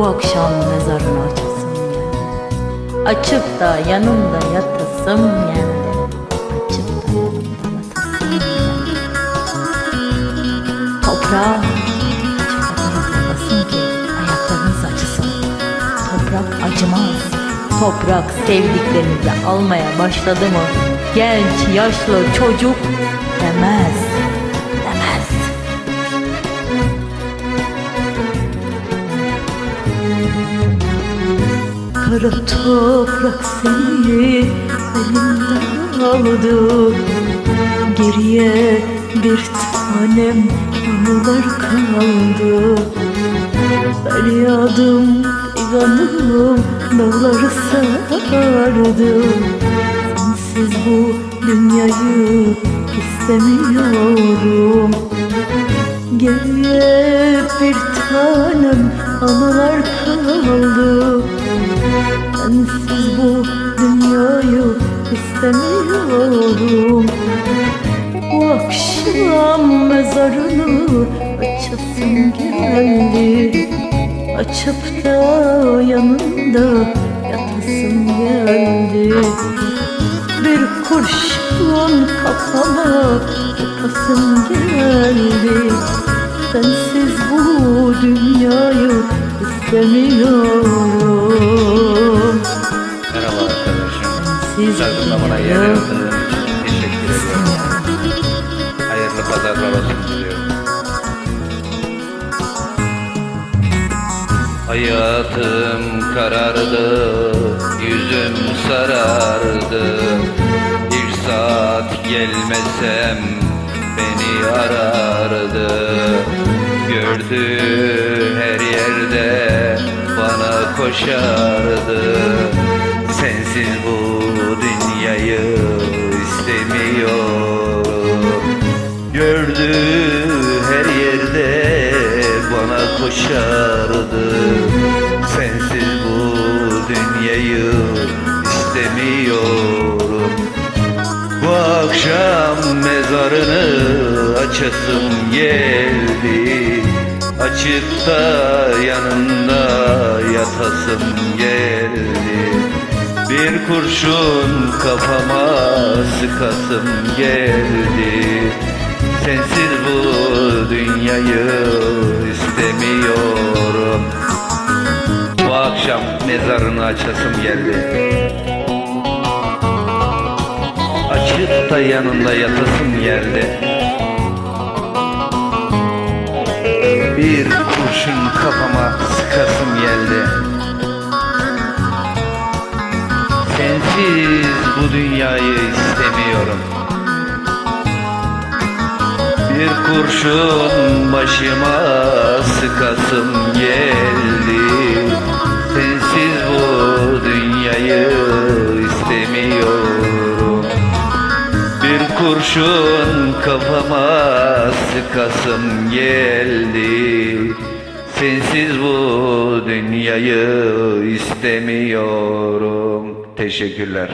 Bu akşam mezarını açasım geldi Açıp da yanımda yatasım geldi Açıp da yanımda yatasım geldi Toprağa ki ayaklarınız acısın Toprak acımaz. Toprak sevdiklerinizi almaya başladı mı? Genç, yaşlı, çocuk Demez Kara toprak seni elimden aldı. Geriye bir tanem anılar kaldı. Feryadım figanım dağları sardı Sensiz bu dünyayı istemiyorum. Geriye bir tanem anılar kaldı. Sensiz bu dünyayı istemiyorum. Bu akşam mezarını açasım geldi Açıp da yanında yatasım geldi. Bir kurşun kafama tutasım geldi istemiyorum Merhaba arkadaşım. Siz Şarkımda bana yer dünyayı yazdığın için teşekkür ederim. Hayırlı pazarlar olsun diliyorum. Hayatım karardı, yüzüm sarardı Bir saat gelmesem beni arardı Gördü her yerde bana koşardı. Sensiz bu dünyayı istemiyorum. Gördü her yerde bana koşardı. Sensiz bu dünyayı istemiyorum. Bu akşam mezarını açasım geldi Açıp da yanında yatasım geldi. Bir kurşun kafama sıkasım geldi. Sensiz bu dünyayı istemiyorum. Bu akşam mezarını açasım geldi. Açıp da yanında yatasım geldi kurşun kafama sıkasım geldi. Sensiz bu dünyayı istemiyorum. Bir kurşun başıma sıkasım geldi. Sensiz bu dünyayı istemiyorum. Bir kurşun kafama sıkasım geldi Sensiz bu dünyayı istemiyorum. Teşekkürler